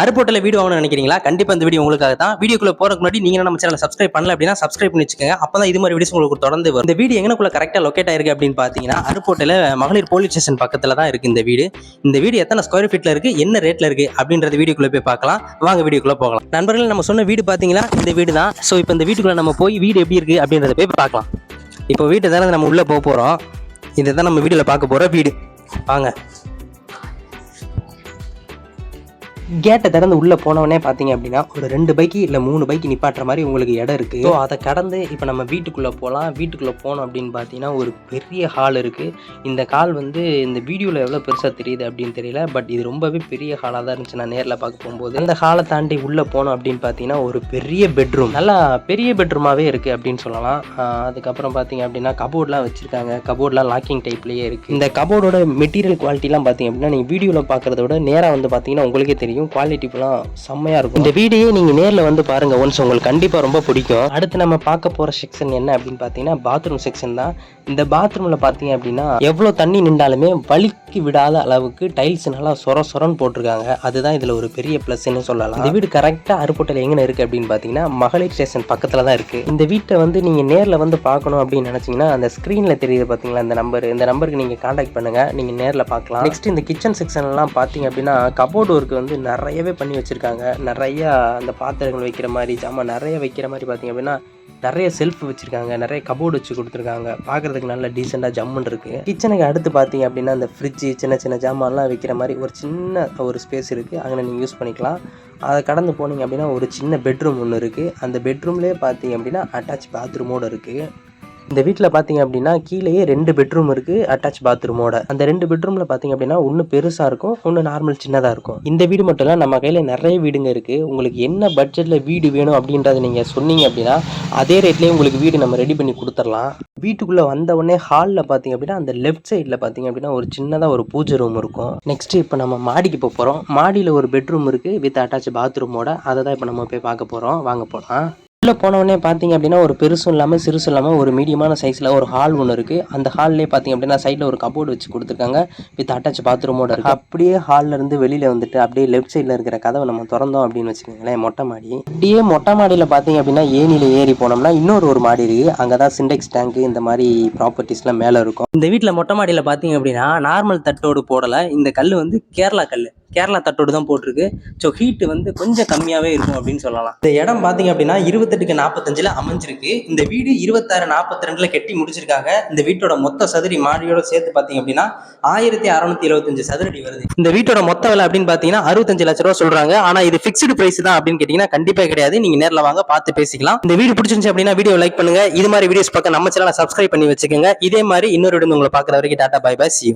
அருப்போட்டில் video வாங்கணும்னு நினைக்கிறீங்களா? கண்டிப்பாக இந்த வீடியோ உங்களுக்காக தான். வீடியோக்குள்ள போகிறதுக்கு முன்னாடி நீங்கள் நம்ம சேனல் சப்ஸ்கிரைப் பண்ணல அப்படின்னா சப்ஸ்கிரைப் பண்ணி வச்சுக்கோங்க. அப்போ தான் இது மாதிரி வீடியோஸ் உங்களுக்கு தொடர்ந்து வரும். இந்த வீடியோ எங்கனக்குள்ள கரெக்டாக லொக்கேட் ஆயிருக்கு அப்படின்னு பார்த்தீங்கன்னா அருப்போட்டில் மகளிர் போலீஸ் ஸ்டேஷன் பக்கத்தில் தான் இருக்குது இந்த வீடு. இந்த வீடு எத்தனை ஸ்கொயர் ஃபீட்டில் இருக்குது என்ன ரேட்டில் இருக்குது அப்படின்றது வீடியோக்குள்ளே போய் பார்க்கலாம். வாங்க வீடியோக்குள்ளே போகலாம். நண்பர்கள் நம்ம சொன்ன வீடு பார்த்தீங்களா இந்த வீடு தான். ஸோ இப்போ இந்த வீட்டுக்குள்ளே நம்ம போய் வீடு எப்படி இருக்குது அப்படின்றத போய் பார்க்கலாம். இப்போ வீட்டை தானே நம்ம உள்ளே போக போகிறோம் இதை தான் நம்ம வீடியோவில் பார்க்க போகிற வீடு. வாங்க. கேட்டை திறந்து உள்ளே போனவொடனே பார்த்தீங்க அப்படின்னா ஒரு ரெண்டு பைக்கு இல்லை மூணு பைக்கு நிப்பாட்டுற மாதிரி உங்களுக்கு இடம் இருக்குது ஸோ அதை கடந்து இப்போ நம்ம வீட்டுக்குள்ளே போகலாம் வீட்டுக்குள்ளே போனோம் அப்படின்னு பார்த்தீங்கன்னா ஒரு பெரிய ஹால் இருக்குது இந்த ஹால் வந்து இந்த வீடியோவில் எவ்வளோ பெருசாக தெரியுது அப்படின்னு தெரியல. பட் இது ரொம்பவே பெரிய ஹாலாக தான் இருந்துச்சு நான் நேரில் பார்க்க போகும்போது. அந்த ஹாலை தாண்டி உள்ளே போனோம் அப்படின்னு பார்த்தீங்கன்னா ஒரு பெரிய பெட்ரூம் நல்லா பெரிய பெட்ரூமாகவே இருக்குது அப்படின்னு சொல்லலாம். அதுக்கப்புறம் பார்த்தீங்க அப்படின்னா கபோர்ட்லாம் வச்சுருக்காங்க. கபோர்ட்லாம் லாக்கிங் டைப்லேயே இருக்குது இந்த கபோர்டோட மெட்டீரியல் குவாலிட்டிலாம் பார்த்தீங்க அப்படின்னா நீங்கள் வீடியோவில் பார்க்குறத விட நேராக வந்து பார்த்தீங்கன்னா உங்களுக்கே தெரியும். குவாலிட்டிலாம் செம்மையாக இருக்கும். இந்த வீடியோ நீங்கள் நேரில் வந்து பாருங்கள் ஒன்ஸ் உங்களுக்கு கண்டிப்பாக ரொம்ப பிடிக்கும். அடுத்து நம்ம பார்க்க போகிற செக்ஷன் என்ன அப்படின்னு பார்த்தீங்கன்னா பாத்ரூம் செக்ஷன் தான். இந்த பாத்ரூமில் பார்த்தீங்க அப்படின்னா எவ்வளோ தண்ணி நின்றாலுமே வலிக்கு விடாத அளவுக்கு டைல்ஸ் நல்லா சொர சொரன்னு போட்டிருக்காங்க. அதுதான் இதில் ஒரு பெரிய ப்ளஸ்ன்னு சொல்லலாம். இந்த வீடு கரெக்டாக அருப்போட்டில் எங்கே இருக்குது அப்படின்னு பார்த்தீங்கன்னா மகளிர் ஸ்டேஷன் பக்கத்தில் தான் இருக்குது இந்த வீட்டை வந்து நீங்கள் நேரில் வந்து பார்க்கணும் அப்படின்னு நினச்சிங்கன்னா அந்த ஸ்க்ரீனில் தெரியுது பார்த்தீங்களா இந்த நம்பர் இந்த நம்பருக்கு நீங்கள் காண்டாக்ட் பண்ணுங்கள் நீங்கள் நேரில் பார்க்கலாம். நெக்ஸ்ட் இந்த கிச்சன் செக்ஷன்லாம் பார்த்தீங்க அப்படின்னா கபோர்டு ஒர்க்கு வந்து நிறையவே பண்ணி வச்சுருக்காங்க. நிறையா அந்த பாத்திரங்கள் வைக்கிற மாதிரி ஜாமான் நிறைய வைக்கிற மாதிரி பார்த்தீங்க அப்படின்னா நிறைய செல்ஃப் வச்சுருக்காங்க. நிறைய கபோர்டு வச்சு கொடுத்துருக்காங்க. பார்க்குறதுக்கு நல்ல டீசெண்டாக ஜம்முன்னு இருக்குது கிச்சனுக்கு அடுத்து பார்த்தீங்க அப்படின்னா அந்த ஃப்ரிட்ஜு சின்ன சின்ன ஜாமான்லாம் வைக்கிற மாதிரி ஒரு சின்ன ஒரு ஸ்பேஸ் இருக்குது அங்கே நீங்கள் யூஸ் பண்ணிக்கலாம். அதை கடந்து போனீங்க அப்படின்னா ஒரு சின்ன பெட்ரூம் ஒன்று இருக்குது அந்த பெட்ரூம்லேயே பார்த்தீங்க அப்படின்னா அட்டாச் பாத்ரூமோடு இருக்குது இந்த வீட்டில் பார்த்தீங்க அப்படின்னா கீழேயே ரெண்டு பெட்ரூம் இருக்குது அட்டாச் பாத்ரூமோட அந்த ரெண்டு பெட்ரூமில் பார்த்தீங்க அப்படின்னா ஒன்று பெருசாக இருக்கும் ஒன்று நார்மல் சின்னதாக இருக்கும். இந்த வீடு மட்டும் இல்லை நம்ம கையில் நிறைய வீடுங்க இருக்குது உங்களுக்கு என்ன பட்ஜெட்டில் வீடு வேணும் அப்படின்றத நீங்கள் சொன்னீங்க அப்படின்னா அதே ரேட்லேயே உங்களுக்கு வீடு நம்ம ரெடி பண்ணி கொடுத்துடலாம். வீட்டுக்குள்ளே வந்த உடனே ஹாலில் பார்த்தீங்க அப்படின்னா அந்த லெஃப்ட் சைடில் பார்த்தீங்க அப்படின்னா ஒரு சின்னதாக ஒரு பூஜை ரூம் இருக்கும். நெக்ஸ்ட் இப்போ நம்ம மாடிக்கு போக போகிறோம் மாடியில் ஒரு பெட்ரூம் இருக்குது வித் அட்டாச் பாத்ரூமோட அதை தான் இப்போ நம்ம போய் பார்க்க போகிறோம் வாங்க போகலாம் உள்ளே போனவொடனே பார்த்தீங்க அப்படின்னா ஒரு பெருசும் இல்லாமல் சிறுசும் இல்லாமல் ஒரு மீடியமான சைஸில் ஒரு ஹால் ஒன்று இருக்குது அந்த ஹால்லே பார்த்தீங்க அப்படின்னா சைடில் ஒரு கபோர்டு வச்சு கொடுத்துருக்காங்க. வித் அட்டாச் பாத்ரூமோட இருக்குது அப்படியே ஹாலில் இருந்து வெளியில் வந்துட்டு அப்படியே லெஃப்ட் சைடில் இருக்கிற கதவை நம்ம திறந்தோம் அப்படின்னு வச்சுக்கோங்களேன் மொட்டை மாடி. அப்படியே மொட்டை மாடியில் பார்த்தீங்க அப்படின்னா ஏனியில் ஏறி போனோம்னா இன்னொரு ஒரு மாடி இருக்குது அங்கே தான் சிண்டெக்ஸ் டேங்க்கு இந்த மாதிரி ப்ராப்பர்ட்டிஸ்லாம் மேலே இருக்கும். இந்த வீட்டில் மொட்டை மாடியில் பார்த்தீங்க அப்படின்னா நார்மல் தட்டோடு போடலை. இந்த கல் வந்து கேரளா கல் கேரளா தட்டோடு தான் போட்டிருக்கு. ஸோ ஹீட்டு வந்து கொஞ்சம் கம்மியாகவே இருக்கும் அப்படின்னு சொல்லலாம். இந்த இடம் பார்த்தீங்க அப்படின்னா இருபத்தெட்டுக்கு நாற்பத்தஞ்சில் அமைஞ்சிருக்கு. இந்த வீடு இருபத்தாறு நாற்பத்தி ரெண்டில் கட்டி முடிச்சிருக்காங்க. இந்த வீட்டோட மொத்த சதுரி மாடியோட சேர்த்து பார்த்தீங்க அப்படின்னா ஆயிரத்தி அறநூத்தி இருபத்தஞ்சு சதுரடி வருது. இந்த வீட்டோட மொத்த விலை அப்படின்னு பார்த்தீங்கன்னா அறுபத்தஞ்சு லட்ச ரூபா சொல்கிறாங்க ஆனால் இது ஃபிக்ஸ்டு ப்ரைஸ் தான் அப்படின்னு கேட்டிங்கன்னா கண்டிப்பாக கிடையாது. நீங்கள் நேரில் வாங்க பார்த்து பேசிக்கலாம். இந்த வீடு பிடிச்சிருந்துச்சு அப்படின்னா வீடியோ லைக் பண்ணுங்க. இது மாதிரி வீடியோஸ் பார்க்க நம்ம சேனலை சப்ஸ்கிரைப் பண்ணி வச்சுக்கோங்க. இதே மாதிரி இன்னொரு வீடியோ உங்களை பார்க்குற வரைக்கும் டாட்டா பை பை சி